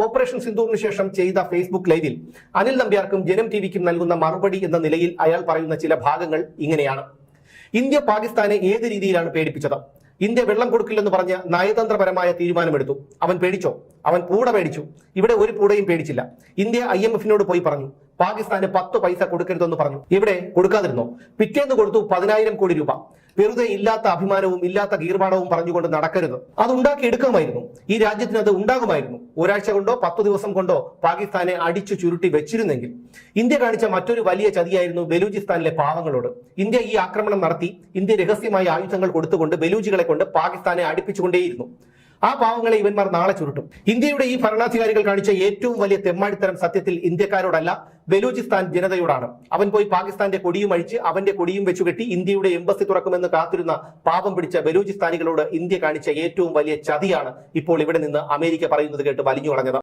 Operation സിന്ദൂറിന് ശേഷം ചെയ്ത Facebook ലൈവിൽ അനിൽ നമ്പ്യാർക്കും ജനം ടി വിക്കും നൽകുന്ന മറുപടി എന്ന നിലയിൽ അയാൾ പറയുന്ന ചില ഭാഗങ്ങൾ ഇങ്ങനെയാണ്. ഇന്ത്യ പാകിസ്ഥാനെ ഏത് രീതിയിലാണ് പേടിപ്പിച്ചത്? ഇന്ത്യ വെള്ളം കൊടുക്കില്ലെന്ന് പറഞ്ഞ് നയതന്ത്രപരമായ തീരുമാനമെടുത്തു. അവൻ പേടിച്ചോ? അവൻ പൂട പേടിച്ചു ഇവിടെ ഒരു പൂടയും പേടിച്ചില്ല. ഇന്ത്യ ഐ എം എഫിനോട് പോയി പറഞ്ഞു. പാകിസ്ഥാന് പത്ത് പൈസ കൊടുക്കരുതെന്ന് പറഞ്ഞു. ഇവിടെ കൊടുക്കാതിരുന്നോ? പിറ്റേന്ന് കൊടുത്തു പതിനായിരം കോടി രൂപ. വെറുതെ ഇല്ലാത്ത അഭിമാനവും ഇല്ലാത്ത കീർപാടവും പറഞ്ഞുകൊണ്ട് നടക്കരുത്. അത് ഉണ്ടാക്കി എടുക്കാമായിരുന്നു ഈ രാജ്യത്തിന് അത് ഉണ്ടാകുമായിരുന്നു. ഒരാഴ്ച കൊണ്ടോ പത്ത് ദിവസം കൊണ്ടോ പാകിസ്ഥാനെ അടിച്ചു ചുരുട്ടി വെച്ചിരുന്നെങ്കിൽ. ഇന്ത്യ കാണിച്ച മറ്റൊരു വലിയ ചതിയായിരുന്നു ബലൂചിസ്ഥാനിലെ പാവങ്ങളോട്. ഇന്ത്യ ഈ ആക്രമണം നടത്തി ഇന്ത്യ രഹസ്യമായ ആയുധങ്ങൾ കൊടുത്തുകൊണ്ട് ബലൂജികളെ കൊണ്ട് പാകിസ്ഥാനെ അടുപ്പിച്ചുകൊണ്ടേയിരുന്നു. ആ പാവങ്ങളെ ഇവന്മാർ നാളെ ചുരുട്ടും. ഇന്ത്യയുടെ ഈ ഭരണാധികാരികൾ കാണിച്ച ഏറ്റവും വലിയ തെമ്മാടിത്തരം സത്യത്തിൽ ഇന്ത്യക്കാരോടല്ല ബലൂചിസ്ഥാൻ ജനതയോടാണ്. അവൻ പോയി പാകിസ്ഥാന്റെ കൊടിയും അഴിച്ച് അവന്റെ കൊടിയും വെച്ചു കെട്ടി ഇന്ത്യയുടെ എംബസി തുറക്കുമെന്ന് കാത്തിരുന്ന പാപം പിടിച്ച ബലൂചിസ്ഥാനികളോട് ഇന്ത്യ കാണിച്ച ഏറ്റവും വലിയ ചതിയാണ് ഇപ്പോൾ ഇവിടെ നിന്ന് അമേരിക്ക പറയുന്നത് കേട്ട് വലിഞ്ഞു